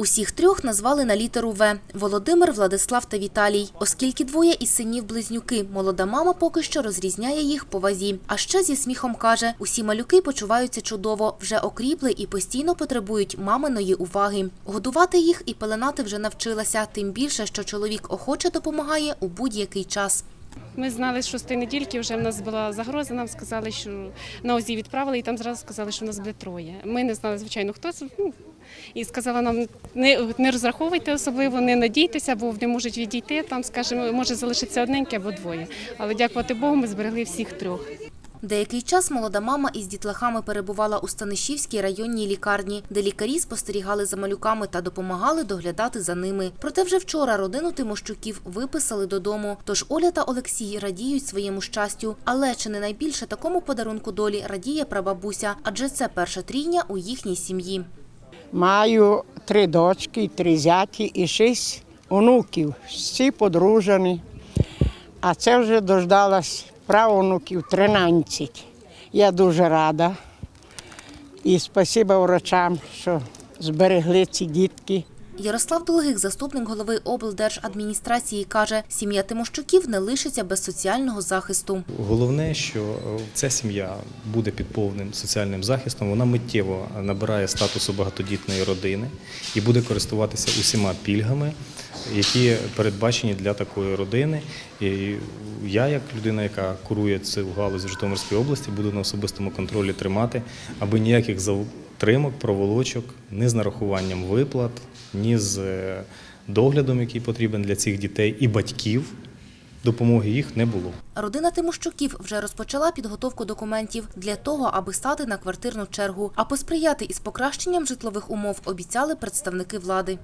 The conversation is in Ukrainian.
Усіх трьох назвали на літеру В – Володимир, Владислав та Віталій. Оскільки двоє із синів-близнюки, молода мама поки що розрізняє їх по вазі. А ще зі сміхом каже, усі малюки почуваються чудово, вже окріпли і постійно потребують маминої уваги. Годувати їх і пеленати вже навчилася, тим більше, що чоловік охоче допомагає у будь-який час. Ми знали, що з тої недільки вже в нас була загроза. Нам сказали, що на ОЗІ відправили, і там зразу сказали, що нас буде троє. Ми не знали, звичайно, хто це. Ну, і сказала нам, не, не розраховуйте особливо, не надійтеся, бо вони можуть відійти. Там, скажімо, може залишитися одненьке або двоє. Але дякувати Богу, ми зберегли всіх трьох. Деякий час молода мама із дітлахами перебувала у Станишівській районній лікарні, де лікарі спостерігали за малюками та допомагали доглядати за ними. Проте вже вчора родину Тимощуків виписали додому. Тож Оля та Олексій радіють своєму щастю. Але чи не найбільше такому подарунку долі радіє прабабуся, адже це перша трійня у їхній сім'ї. Маю три дочки, три зяті і шість онуків. Всі подружені. А це вже дождалась правонуків 13. Я дуже рада. І спасіба врачам, що зберегли ці дітки. Ярослав Долгих, заступник голови облдержадміністрації, каже, сім'я Тимощуків не лишиться без соціального захисту. Головне, що ця сім'я буде під повним соціальним захистом. Вона миттєво набирає статусу багатодітної родини і буде користуватися усіма пільгами, які передбачені для такої родини. І я, як людина, яка курує цю галузь в Житомирській області, буду на особистому контролі тримати, аби ніяких затримок, проволочок, ні з нарахуванням виплат, ні з е, доглядом, який потрібен для цих дітей і батьків. Допомоги їх не було. Родина Тимощуків вже розпочала підготовку документів для того, аби стати на квартирну чергу. А посприяти із покращенням житлових умов обіцяли представники влади.